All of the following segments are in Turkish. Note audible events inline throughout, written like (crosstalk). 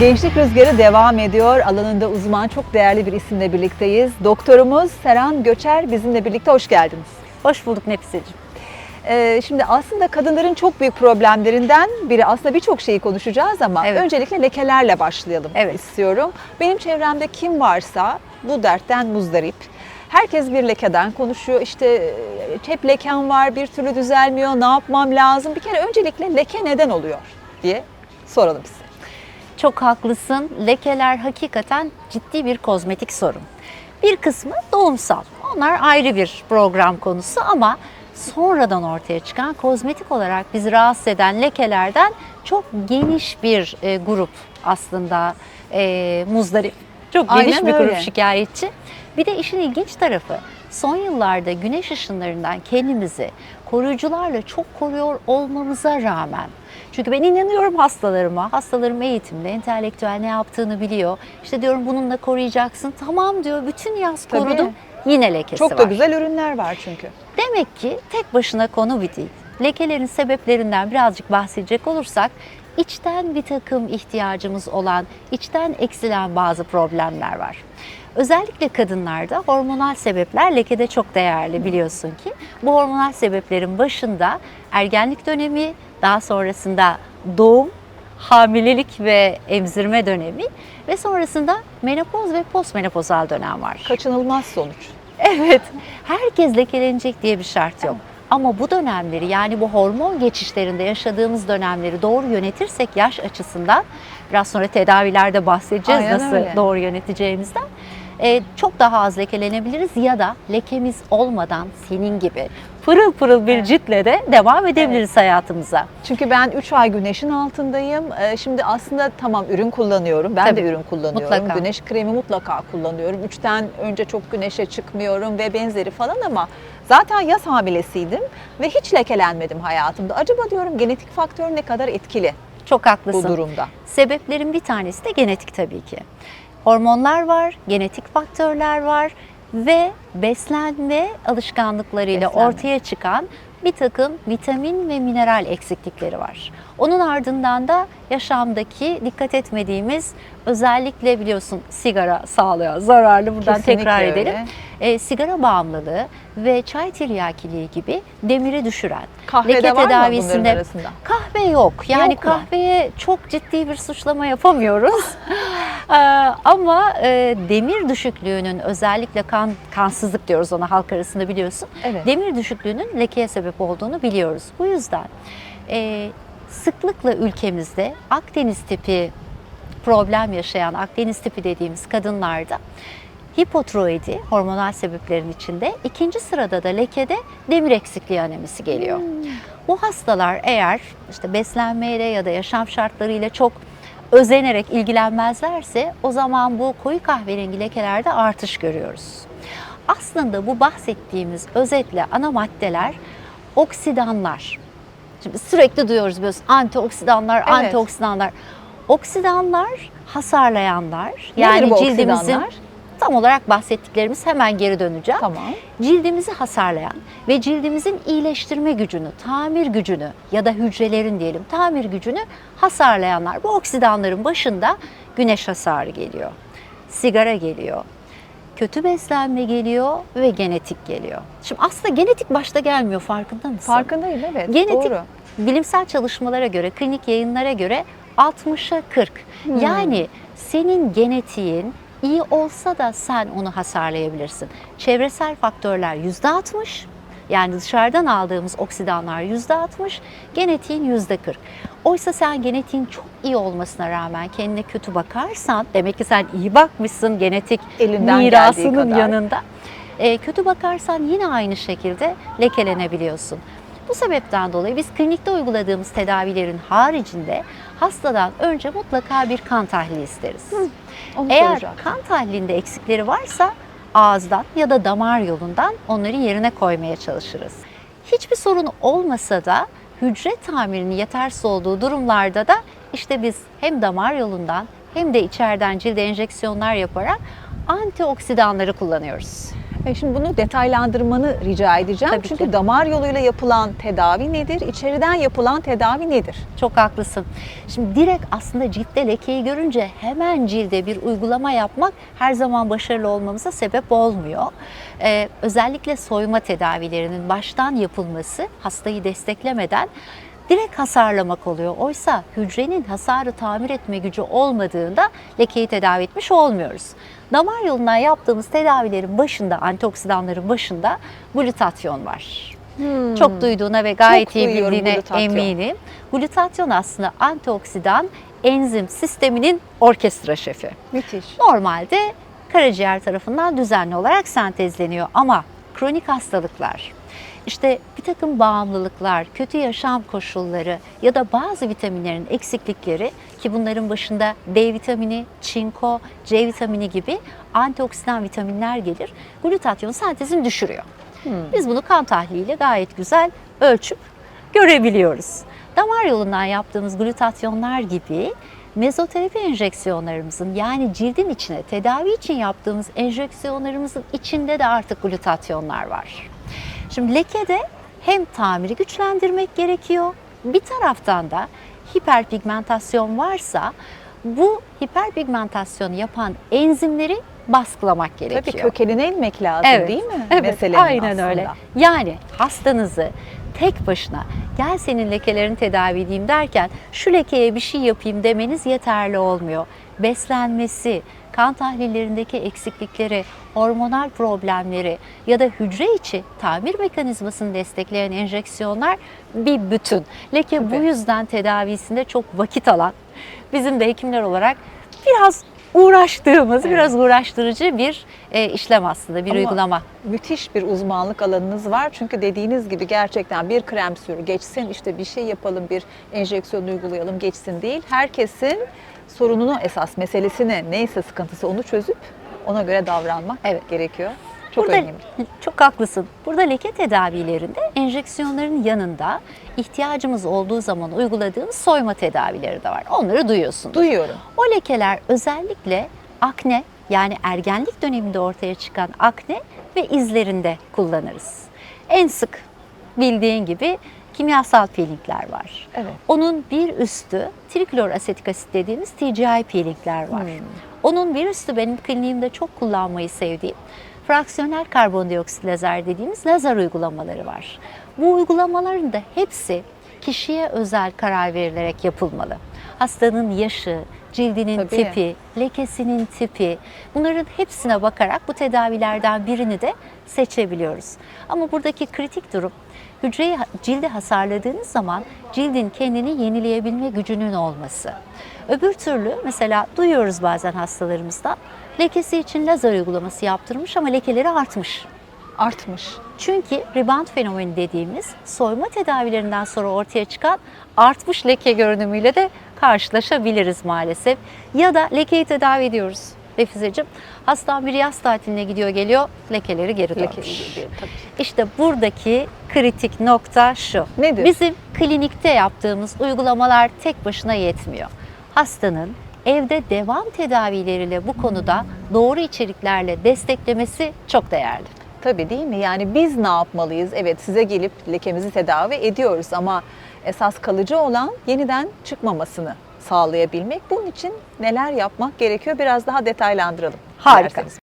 Gençlik Rüzgarı devam ediyor. Alanında uzman çok değerli bir isimle birlikteyiz. Doktorumuz Seren Göçer bizimle birlikte hoş geldiniz. Hoş bulduk Nefiseciğim. Ee, şimdi aslında kadınların çok büyük problemlerinden biri aslında birçok şeyi konuşacağız ama Evet. öncelikle lekelerle başlayalım Evet. istiyorum. Benim çevremde kim varsa bu dertten muzdarip. Herkes bir lekeden konuşuyor. İşte e, hep leken var, bir türlü düzelmiyor. Ne yapmam lazım? Bir kere öncelikle leke neden oluyor diye soralım size. Çok haklısın. Lekeler hakikaten ciddi bir kozmetik sorun. Bir kısmı doğumsal. Onlar ayrı bir program konusu ama sonradan ortaya çıkan kozmetik olarak bizi rahatsız eden lekelerden çok geniş bir e, grup aslında e, muzdarip. Çok geniş Aynen bir grup öyle. şikayetçi. Bir de işin ilginç tarafı son yıllarda güneş ışınlarından kendimizi koruyucularla çok koruyor olmamıza rağmen çünkü ben inanıyorum hastalarıma. Hastalarım eğitimde, entelektüel ne yaptığını biliyor. İşte diyorum bununla koruyacaksın. Tamam diyor. Bütün yaz Tabii. korudum. Yine lekesi Çok var. da güzel ürünler var çünkü. Demek ki tek başına konu bir değil. Lekelerin sebeplerinden birazcık bahsedecek olursak içten bir takım ihtiyacımız olan, içten eksilen bazı problemler var. Özellikle kadınlarda hormonal sebepler lekede çok değerli biliyorsun ki. Bu hormonal sebeplerin başında ergenlik dönemi, daha sonrasında doğum, hamilelik ve emzirme dönemi ve sonrasında menopoz ve postmenopozal dönem var. Kaçınılmaz sonuç. Evet, herkes lekelenecek diye bir şart yok. Ama bu dönemleri yani bu hormon geçişlerinde yaşadığımız dönemleri doğru yönetirsek yaş açısından biraz sonra tedavilerde bahsedeceğiz Aynen nasıl öyle. doğru yöneteceğimizden. e, çok daha az lekelenebiliriz ya da lekemiz olmadan senin gibi pırıl pırıl bir ciltle de devam edebiliriz hayatımıza. Çünkü ben 3 ay güneşin altındayım. Ee, Şimdi aslında tamam ürün kullanıyorum. Ben Tabii. de ürün kullanıyorum. Mutlaka. Güneş kremi mutlaka kullanıyorum. 3'ten önce çok güneşe çıkmıyorum ve benzeri falan ama zaten yaz hamilesiydim ve hiç lekelenmedim hayatımda. Acaba diyorum genetik faktör ne kadar etkili Çok haklısın. bu durumda? Sebeplerin bir tanesi de genetik tabii ki. Hormonlar var, genetik faktörler var ve beslenme alışkanlıklarıyla Beslenme. ortaya çıkan bir takım vitamin ve mineral eksiklikleri var. Onun ardından da yaşamdaki dikkat etmediğimiz özellikle biliyorsun sigara sağlığa zararlı buradan Kesinlikle tekrar öyle. edelim. E, sigara bağımlılığı ve çay tiryakiliği gibi demiri düşüren Kahvede leke var mı bunların tedavisinde arasında? Kahve yok. Yani Yok mu? kahveye çok ciddi bir suçlama yapamıyoruz. Ee, (laughs) ama e, demir düşüklüğünün özellikle kan kansızlık diyoruz ona halk arasında biliyorsun. Evet. Demir düşüklüğünün lekeye sebep olduğunu biliyoruz. Bu yüzden e, sıklıkla ülkemizde Akdeniz tipi problem yaşayan Akdeniz tipi dediğimiz kadınlarda hipotiroidi hormonal sebeplerin içinde ikinci sırada da lekede demir eksikliği anemisi geliyor. Bu hastalar eğer işte beslenmeyle ya da yaşam şartlarıyla çok özenerek ilgilenmezlerse o zaman bu koyu kahverengi lekelerde artış görüyoruz. Aslında bu bahsettiğimiz özetle ana maddeler oksidanlar. Şimdi sürekli duyuyoruz biliyorsun antioksidanlar, Evet. antioksidanlar. Oksidanlar hasarlayanlar. Yani bu cildimizin oksidanlar? tam olarak bahsettiklerimiz hemen geri döneceğim Tamam. cildimizi hasarlayan ve cildimizin iyileştirme gücünü, tamir gücünü ya da hücrelerin diyelim tamir gücünü hasarlayanlar. Bu oksidanların başında güneş hasarı geliyor. Sigara geliyor. Kötü beslenme geliyor ve genetik geliyor. Şimdi aslında genetik başta gelmiyor farkında mısın? Farkındayım evet. Genetik Doğru. bilimsel çalışmalara göre, klinik yayınlara göre 60'a 40. Hmm. Yani senin genetiğin iyi olsa da sen onu hasarlayabilirsin. Çevresel faktörler %60. Yani dışarıdan aldığımız oksidanlar %60, genetiğin %40. Oysa sen genetiğin çok iyi olmasına rağmen kendine kötü bakarsan, demek ki sen iyi bakmışsın genetik Elinden mirasının yanında. E, kötü bakarsan yine aynı şekilde lekelenebiliyorsun. Bu sebepten dolayı biz klinikte uyguladığımız tedavilerin haricinde hastadan önce mutlaka bir kan tahlili isteriz. Onu Eğer soracaktım. kan tahlilinde eksikleri varsa ağızdan ya da damar yolundan onları yerine koymaya çalışırız. Hiçbir sorun olmasa da hücre tamirinin yetersiz olduğu durumlarda da işte biz hem damar yolundan hem de içeriden cilde enjeksiyonlar yaparak antioksidanları kullanıyoruz. E şimdi bunu detaylandırmanı rica edeceğim. Tabii Çünkü ki. damar yoluyla yapılan tedavi nedir? İçeriden yapılan tedavi nedir? Çok haklısın. Şimdi direkt aslında ciltte lekeyi görünce hemen cilde bir uygulama yapmak her zaman başarılı olmamıza sebep olmuyor. Ee, özellikle soyma tedavilerinin baştan yapılması hastayı desteklemeden direkt hasarlamak oluyor. Oysa hücrenin hasarı tamir etme gücü olmadığında lekeyi tedavi etmiş olmuyoruz. Damar yolundan yaptığımız tedavilerin başında, antioksidanların başında glutatyon var. Çok duyduğuna ve gayet Çok iyi bildiğine glutatyon. eminim. Glutatyon aslında antioksidan enzim sisteminin orkestra şefi. Müthiş. Normalde karaciğer tarafından düzenli olarak sentezleniyor ama kronik hastalıklar, işte bir takım bağımlılıklar, kötü yaşam koşulları ya da bazı vitaminlerin eksiklikleri ki bunların başında D vitamini, çinko, C vitamini gibi antioksidan vitaminler gelir. Glutatyon sentezini düşürüyor. Biz bunu kan tahliliyle gayet güzel ölçüp görebiliyoruz. Damar yolundan yaptığımız glutatyonlar gibi mezoterapi enjeksiyonlarımızın yani cildin içine tedavi için yaptığımız enjeksiyonlarımızın içinde de artık glutatyonlar var. Şimdi lekede hem tamiri güçlendirmek gerekiyor. Bir taraftan da hiperpigmentasyon varsa bu hiperpigmentasyonu yapan enzimleri baskılamak gerekiyor. Tabii kökenine inmek lazım Evet, değil mi? Evet, Meselenin aynen aslında. öyle. Yani hastanızı tek başına gel senin lekelerini tedavi edeyim derken şu lekeye bir şey yapayım demeniz yeterli olmuyor. Beslenmesi, kan tahlillerindeki eksiklikleri, hormonal problemleri ya da hücre içi tamir mekanizmasını destekleyen enjeksiyonlar bir bütün. Leke bu Tabii. yüzden tedavisinde çok vakit alan, bizim de hekimler olarak biraz uğraştığımız, Evet. biraz uğraştırıcı bir e, işlem aslında, bir Ama uygulama. Müthiş bir uzmanlık alanınız var. Çünkü dediğiniz gibi gerçekten bir krem sür geçsin, işte bir şey yapalım, bir enjeksiyon uygulayalım geçsin değil. Herkesin sorununu esas meselesini neyse sıkıntısı onu çözüp ona göre davranmak Evet. gerekiyor. Çok Burada, önemli. Çok haklısın. Burada leke tedavilerinde enjeksiyonların yanında ihtiyacımız olduğu zaman uyguladığımız soyma tedavileri de var. Onları duyuyorsun. Duyuyorum. O lekeler özellikle akne yani ergenlik döneminde ortaya çıkan akne ve izlerinde kullanırız. En sık bildiğin gibi kimyasal peelingler var. Evet. Onun bir üstü triklor asetik asit dediğimiz TGI peelingler var. Hmm. Onun bir üstü benim kliniğimde çok kullanmayı sevdiğim fraksiyonel karbondioksit lazer dediğimiz lazer uygulamaları var. Bu uygulamaların da hepsi kişiye özel karar verilerek yapılmalı. Hastanın yaşı, cildinin Tabii. tipi, lekesinin tipi bunların hepsine bakarak bu tedavilerden birini de seçebiliyoruz. Ama buradaki kritik durum hücreyi cildi hasarladığınız zaman cildin kendini yenileyebilme gücünün olması. Öbür türlü mesela duyuyoruz bazen hastalarımızda lekesi için lazer uygulaması yaptırmış ama lekeleri artmış. Artmış. Çünkü rebound fenomeni dediğimiz soyma tedavilerinden sonra ortaya çıkan artmış leke görünümüyle de karşılaşabiliriz maalesef. Ya da lekeyi tedavi ediyoruz. Refizeciğim, hastam bir yaz tatiline gidiyor geliyor, lekeleri geri dönmüş. Tabii. İşte buradaki kritik nokta şu. Nedir? Bizim klinikte yaptığımız uygulamalar tek başına yetmiyor. Hastanın evde devam tedavileriyle bu konuda doğru içeriklerle desteklemesi çok değerli. Tabii değil mi? Yani biz ne yapmalıyız? Evet size gelip lekemizi tedavi ediyoruz ama esas kalıcı olan yeniden çıkmamasını sağlayabilmek. Bunun için neler yapmak gerekiyor? Biraz daha detaylandıralım. Harika. dilerseniz.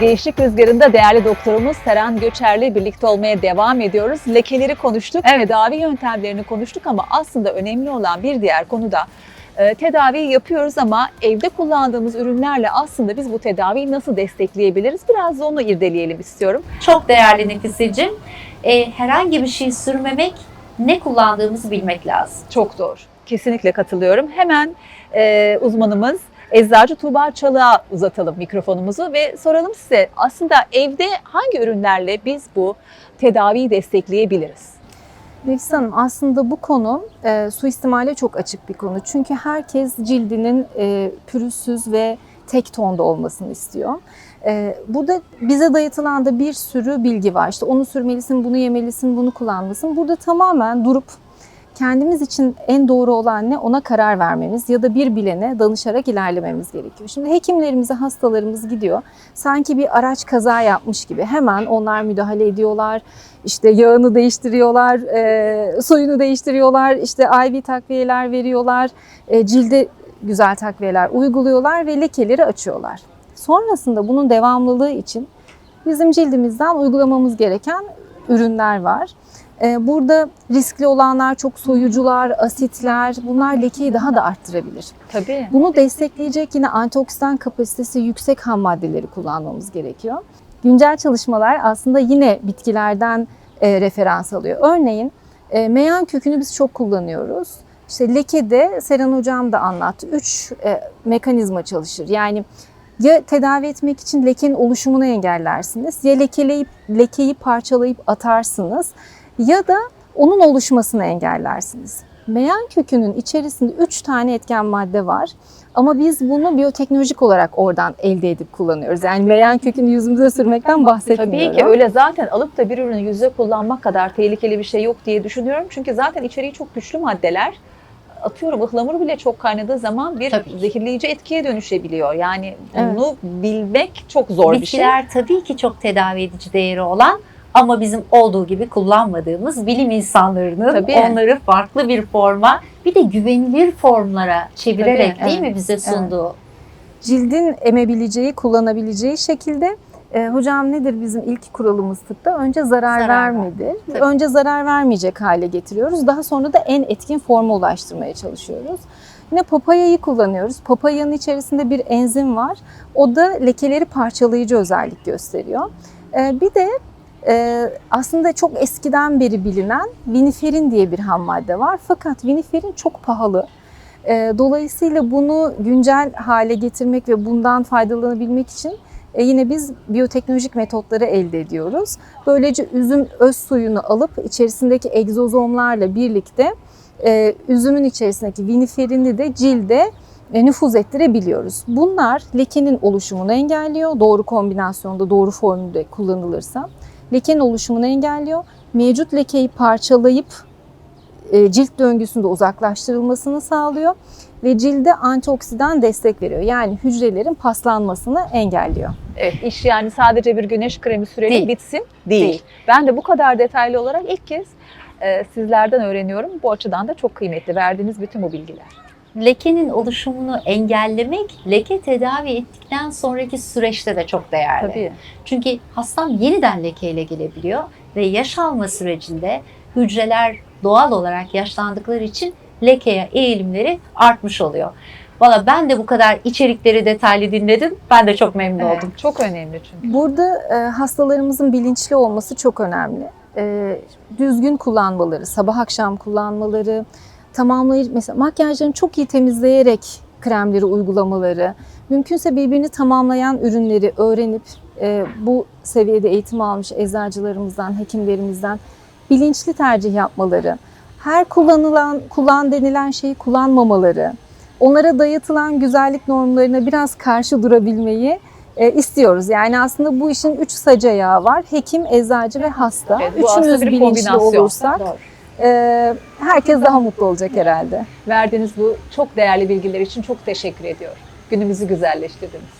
Gençlik Rızgarı'nda değerli doktorumuz Seren Göçer'le birlikte olmaya devam ediyoruz. Lekeleri konuştuk, Evet. tedavi yöntemlerini konuştuk ama aslında önemli olan bir diğer konu da tedaviyi yapıyoruz ama evde kullandığımız ürünlerle aslında biz bu tedaviyi nasıl destekleyebiliriz? Biraz da onu irdeleyelim istiyorum. Çok değerli Nefiseciğim. E, herhangi bir şey sürmemek, ne kullandığımızı bilmek lazım. Çok doğru. Kesinlikle katılıyorum. Hemen e, uzmanımız Eczacı Tuğba Çalık'a uzatalım mikrofonumuzu ve soralım size aslında evde hangi ürünlerle biz bu tedaviyi destekleyebiliriz? Nefis Hanım aslında bu konu e, suistimale çok açık bir konu. Çünkü herkes cildinin e, pürüzsüz ve tek tonda olmasını istiyor. E, burada bize dayatılan da bir sürü bilgi var. İşte onu sürmelisin, bunu yemelisin, bunu kullanmalısın. Burada tamamen durup kendimiz için en doğru olan ne ona karar vermemiz ya da bir bilene danışarak ilerlememiz gerekiyor. Şimdi hekimlerimize hastalarımız gidiyor. Sanki bir araç kaza yapmış gibi hemen onlar müdahale ediyorlar. İşte yağını değiştiriyorlar, e, suyunu değiştiriyorlar, işte IV takviyeler veriyorlar, e, cilde güzel takviyeler uyguluyorlar ve lekeleri açıyorlar. Sonrasında bunun devamlılığı için bizim cildimizden uygulamamız gereken ürünler var. Ee, Burada riskli olanlar çok soyucular, asitler bunlar lekeyi daha da arttırabilir. Tabii. Bunu destekleyecek yine antioksidan kapasitesi yüksek ham maddeleri kullanmamız gerekiyor. Güncel çalışmalar aslında yine bitkilerden e, referans alıyor. Örneğin e, meyan kökünü biz çok kullanıyoruz. İşte lekede Seren Hocam da anlattı. Üç e, mekanizma çalışır. Yani ya tedavi etmek için lekenin oluşumunu engellersiniz, ya lekeleyip lekeyi parçalayıp atarsınız ya da onun oluşmasını engellersiniz. Meyan kökünün içerisinde 3 tane etken madde var. Ama biz bunu biyoteknolojik olarak oradan elde edip kullanıyoruz. Yani meyan kökünü yüzümüze sürmekten bahsetmiyorum. Tabii ki öyle zaten alıp da bir ürünü yüzde kullanmak kadar tehlikeli bir şey yok diye düşünüyorum. Çünkü zaten içeriği çok güçlü maddeler. Atıyorum ıhlamur bile çok kaynadığı zaman bir Tabii zehirleyici etkiye dönüşebiliyor. Yani Evet. bunu bilmek çok zor bir şey. Bitkiler tabii ki çok tedavi edici değeri olan ama bizim olduğu gibi kullanmadığımız bilim insanlarının Tabii. onları farklı bir forma bir de güvenilir formlara çevirerek Tabii, değil mi bize sunduğu? cildin emebileceği, kullanabileceği şekilde e, hocam nedir bizim ilk kuralımız tıpta? Önce zarar, Zarar vermedir. Tabii. Önce zarar vermeyecek hale getiriyoruz. Daha sonra da en etkin forma ulaştırmaya çalışıyoruz. Yine papayayı kullanıyoruz. Papayanın içerisinde bir enzim var. O da lekeleri parçalayıcı özellik gösteriyor. E, bir de e, aslında çok eskiden beri bilinen viniferin diye bir ham madde var. Fakat viniferin çok pahalı. E, Dolayısıyla bunu güncel hale getirmek ve bundan faydalanabilmek için e, yine biz biyoteknolojik metotları elde ediyoruz. Böylece üzüm öz suyunu alıp içerisindeki egzozomlarla birlikte e, üzümün içerisindeki viniferini de cilde e, nüfuz ettirebiliyoruz. Bunlar lekenin oluşumunu engelliyor. Doğru kombinasyonda, doğru formülde kullanılırsa. Lekenin oluşumunu engelliyor. Mevcut lekeyi parçalayıp e, cilt döngüsünde uzaklaştırılmasını sağlıyor ve cilde antioksidan destek veriyor. Yani hücrelerin paslanmasını engelliyor. Evet, iş yani sadece bir güneş kremi sürelim Değil. bitsin değil. Değil. Ben de bu kadar detaylı olarak ilk kez e, sizlerden öğreniyorum. Bu açıdan da çok kıymetli verdiğiniz bütün bu bilgiler. Lekenin oluşumunu engellemek leke tedavi ettikten sonraki süreçte de çok değerli. Tabii. Çünkü hastam yeniden lekeyle gelebiliyor ve yaş alma sürecinde hücreler doğal olarak yaşlandıkları için lekeye eğilimleri artmış oluyor. Valla ben de bu kadar içerikleri detaylı dinledim. Ben de çok memnun Evet, oldum. çok önemli çünkü. Burada e, hastalarımızın bilinçli olması çok önemli. E, düzgün kullanmaları, sabah akşam kullanmaları, tamamlayıcı mesela makyajlarını çok iyi temizleyerek kremleri uygulamaları, mümkünse birbirini tamamlayan ürünleri öğrenip e, bu seviyede eğitim almış eczacılarımızdan, hekimlerimizden bilinçli tercih yapmaları, her kullanılan kullan denilen şeyi kullanmamaları, onlara dayatılan güzellik normlarına biraz karşı durabilmeyi e, istiyoruz. Yani aslında bu işin üç sac ayağı var. Hekim, eczacı ve hasta. Evet, Üçümüz bir bilinçli kombinasyon. olursak e, herkes daha mutlu olacak herhalde. Verdiğiniz bu çok değerli bilgiler için çok teşekkür ediyorum. Günümüzü güzelleştirdiniz.